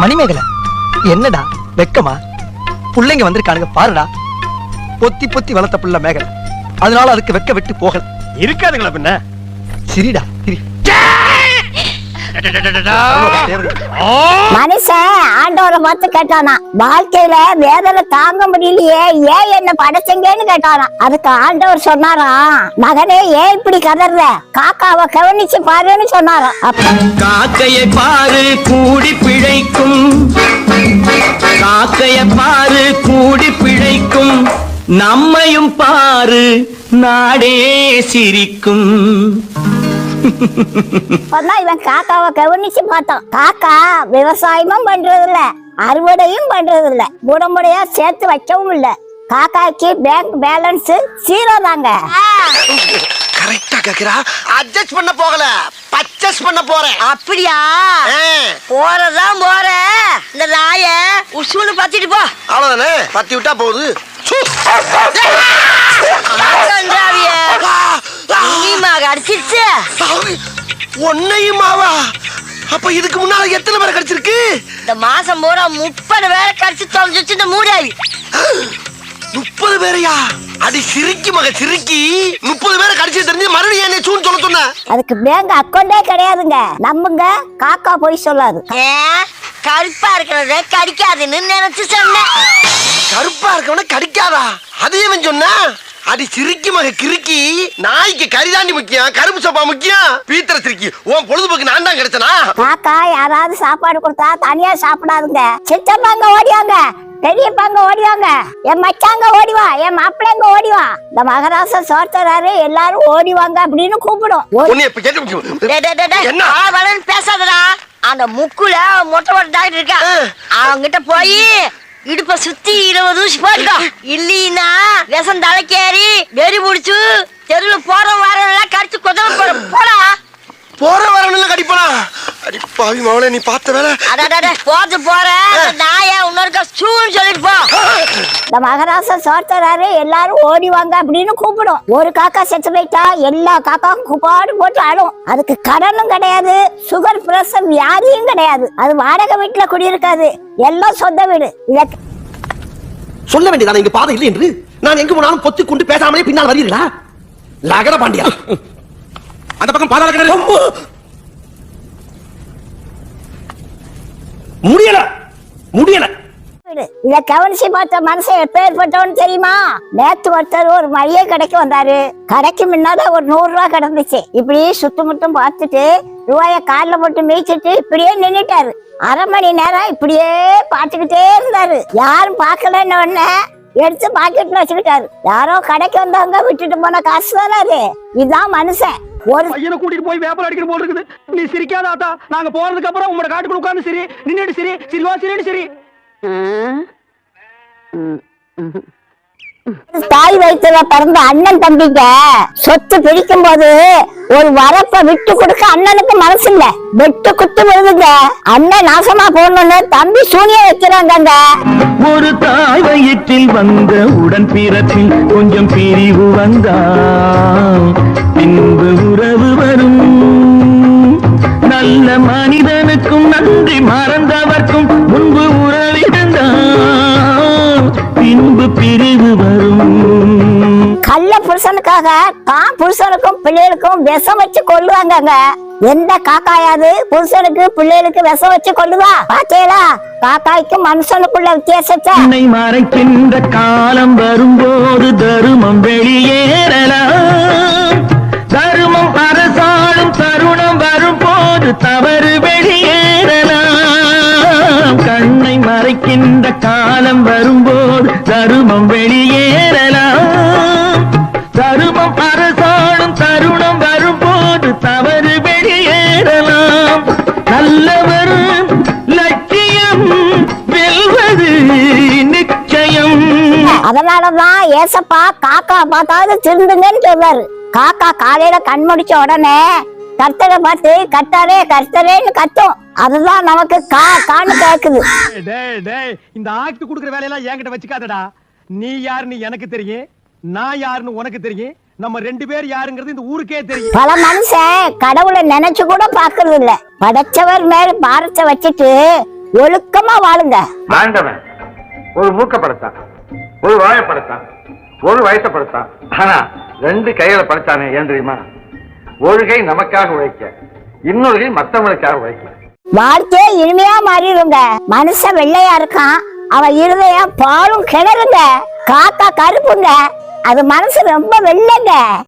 மணிமேகலை. என்னடா வெக்கமா? புள்ளைங்க வந்திருக்கானுங்க பாருடா. பொத்தி பொத்தி வளர்த்த புள்ள மேகலை. அதனால அதுக்கு வெக்க விட்டு போகல. இருக்காதுங்களா பின்ன? சிரிடா சிரி. மனுஷன் ஆண்டவரை பார்த்து கேட்டானா வாழ்க்கையில வேதனை தாங்க முடியலையே ஏன் என்ன படைச்சீங்கன்னு கேட்டானா. அதுக்கு ஆண்டவர் சொன்னாராம் மகனே ஏன் இப்படி கதற காக்காவை கவனிச்சு பாருன்னு சொன்னாராம் அப்ப காக்கையை பாரு கூடி பிழைக்கும். காக்கையை பாரு கூடி பிழைக்கும். நம்மையும் பாரு நாடே சிரிக்கும். அப்பதான் இவன் காக்காவை கவனிச்சு பார்த்தான் காக்கா விவசாயமும் பண்றது இல்ல அறுவடையும் பண்றது இல்ல முடமுடையா சேர்த்து வைக்கவும் இல்ல காக்காக்கு பேங்க் பேலன்ஸ் ஜீரோ தாங்க கரெக்டா கேக்குறா அட்ஜஸ்ட் பண்ண போகல பர்ச்சேஸ் பண்ண போறேன் அப்படியா ஆ, போறதான் போற இந்த நாய உசுன்னு பத்திட்டு போ அவ்வளவுதானே பத்தி விட்டா போகுது சு. கன்றாவிய ஆ, ஆ, நீமா அடிச்சிருச்சு. ஆ, உன்னையுமாவா? அப்ப இதுக்கு முன்னால எத்தனை பேரை கிடைச்சிருக்கு? இந்த மாசம் பூரா முப்பது வேலை கடிச்சு தொலைஞ்சிச்சு இந்த மூடாவி முப்பது பேரையா? அடி சிரிக்கி மக சிரிக்கி. முப்பது பேரை கடிச்சு தெரிஞ்சு மறுபடியும் என்ன சூன்னு சொல்ல சொன்ன. அதுக்கு பேங்க் அக்கௌண்டே கிடையாதுங்க. நம்புங்க காக்கா போய் சொல்லாது. கருப்பா இருக்கிறத கடிக்காதுன்னு நினைச்சு சொன்னேன். கருப்பா இருக்கவன கடிக்காதா? அது ஏன் சொன்னா? அடி சிரிக்கி மக கிறுக்கி. நாய்க்கு கரிதாண்டி முக்கியம் கருப்பு சோப்பா முக்கியம். பீத்தர சிரிக்கி. உன் பொழுதுபோக்கு நான் தான் கிடைச்சனா? காக்கா யாராவது சாப்பாடு கொடுத்தா தனியா சாப்பிடாதுங்க. சித்தப்பாங்க ஓடிவாங்க பெரியப்பாங்க ஓடிவாங்க. என் மச்சாங்க ஓடிவா என் மாப்பிள்ளைங்க ஓடிவா. இந்த மகராச சோர்த்தராரு எல்லாரும் ஓடிவாங்க அப்படின்னு கூப்பிடும். பேசாதடா. அந்த முக்குல மொட்டை மொட்டை டாக்டர் இருக்கா. அவங்கிட்ட போய் இடுப்ப சுத்தி இருபது ஊசி போட்டுக்கோ. இல்லீனா விஷம் தலைக்கேறி வெறி புடிச்சு தெருவில் போற வாரம் கடிச்சு குதல போற போடா. போற வரணும்ல கடிப்பனா அடி பாவி மவளே நீ பார்த்த வேலை? அடாடா போறது போற. நாய இன்னொருக்கா சூன்னு சொல்லிட்டு போ. இந்த மகராச சோர்த்தராரு எல்லாரும் ஓடிவாங்க அப்படின்னு கூப்பிடும். ஒரு காக்கா செத்து போயிட்டா எல்லா காக்காவும் குப்பாடு போட்டு ஆடும். அதுக்கு கடனும் கிடையாது சுகர் பிரஷர் வியாதியும் கிடையாது. அது வாடகை வீட்டுல குடியிருக்காது. எல்லாம் சொந்த வீடு. இத சொல்ல வேண்டியதான இங்க பாதை இல்லை என்று? நான் எங்க போனாலும் பொத்தி கொண்டு பேசாமலே பின்னால் வருகிறீர்களா? லகர பாண்டியா. அந்த பக்கம் பாதாள கிணறு. முடியல. முடியல. இத கவனிச்சு பார்த்த மனுஷன் எப்பேற்பட்டவன்னு தெரியுமா? நேத்து ஒருத்தர் ஒரு மளிகை கடைக்கு வந்தாரு. கடைக்கு முன்னால ஒரு நூறு ரூபா கிடந்துச்சு இப்படி சுத்தமுத்தம் பார்த்துட்டு ரூபாய கார்ல போட்டு மேய்ச்சிட்டு இப்படியே நின்னுட்டாரு. அரை மணி நேரம் இப்படியே பார்த்துக்கிட்டே இருந்தாரு. யாரும் பார்க்கலன்னு உடனே எடுத்து பாக்கெட்ல வச்சுக்கிட்டாரு. யாரோ கடைக்கு வந்தவங்க விட்டுட்டு போன காசு தானே அது. இதுதான் மனுஷன். ஒரு பையனை கூட்டிட்டு போய் வியாபாரம் அடிக்கிற போல இருக்குது. நீ சிரிக்காத ஆத்தா. நாங்க போறதுக்கு அப்புறம் உங்களோட காட்டுக்குள்ள உட்கார்ந்து சரி. நின்னுட்டு சரி. சிரிவா சிரின்னு சரி. தாய் வயிற்றுல பிறந்த அண்ணன் தம்பிங்க சொத்து பிரிக்கும் போது ஒரு வரப்ப விட்டு கொடுக்க அண்ணனுக்கு மனசு இல்ல வெட்டு குத்து விழுதுங்க. அண்ணன் நாசமா போகணும்னு தம்பி சூனியம் வைக்கிறாங்கங்க. ஒரு தாய் வயிற்றில் வந்த உடன் பிறப்பில் கொஞ்சம் பிரிவு வந்தால் பின்பு நல்ல மனிதனுக்கும் நன்றி மறந்தவர்க்கும் முன்பு உறவிருந்தால் பின்பு பிரிவு வரும். கள்ள புருஷனுக்காக தான் புருஷனுக்கும் பிள்ளைகளுக்கும் விஷம் வச்சு கொல்லுவாங்கங்க. எந்த காக்காயாது புருஷனுக்கு பிள்ளைகளுக்கு விஷம் வச்சு கொல்லுவா? பாத்தீங்களா காக்காய்க்கும் மனுஷனுக்குள்ள வித்தியாசத்தை. உன்னை மறைக்கின்ற காலம் வரும்போது தருமம் வெளியேறலாம் ஒரு தவறு வெளியேறலாம். கண்ணை மறைக்கின்ற காலம் வரும்போது தருமம் வெளியேறலாம். தருமம் அரசாளும் தருணம் வரும்போது தவறு வெளியேறலாம். நல்லவர் லட்சியம் வெல்வது நிச்சயம். அதனாலதான் ஏசப்பா காக்கா பார்த்தாவது திருந்துங்கன்னு சொல்வாரு காக்கா காலையில கண் முடிச்ச உடனே கர்த்தரை பார்த்து கர்த்தரே கர்த்தரேன்னு கத்தும். அதுதான் நமக்கு கா கான்னு கேக்குது. டேய் டேய் இந்த ஆக்ட் குடுக்குற வேலையெல்லாம் என்கிட்ட வச்சுக்காதடா. நீ யாருன்னு எனக்கு தெரியும் நான் யாருன்னு உனக்கு தெரியும் நம்ம ரெண்டு பேர் யாருங்கிறது இந்த ஊருக்கே தெரியும். பல மனுஷன் கடவுளை நினைச்சு கூட பாக்குறது இல்ல. படைச்சவர் மேல பாரத்தை வச்சுட்டு ஒழுக்கமா வாழுங்க. ஆண்டவன் ஒரு மூக்க படைத்தான் ஒரு வாயை படைத்தான் ஒரு வயசை படைத்தான். ஆனா ரெண்டு கைகளை படைச்சானே ஏன் தெரியுமா? ஒழுகை நமக்காக உழைக்க. இன்னொழுகை மத்தவங்களுக்காக உழைக்க வாழ்க்கையே இனிமையா மாறிடுங்க. மனுஷன் வெள்ளையா இருக்கான். அவன் இருதயம் பாலும் கிணறுங்க. காக்கா கருப்புங்க. அது மனசு ரொம்ப வெள்ளைங்க.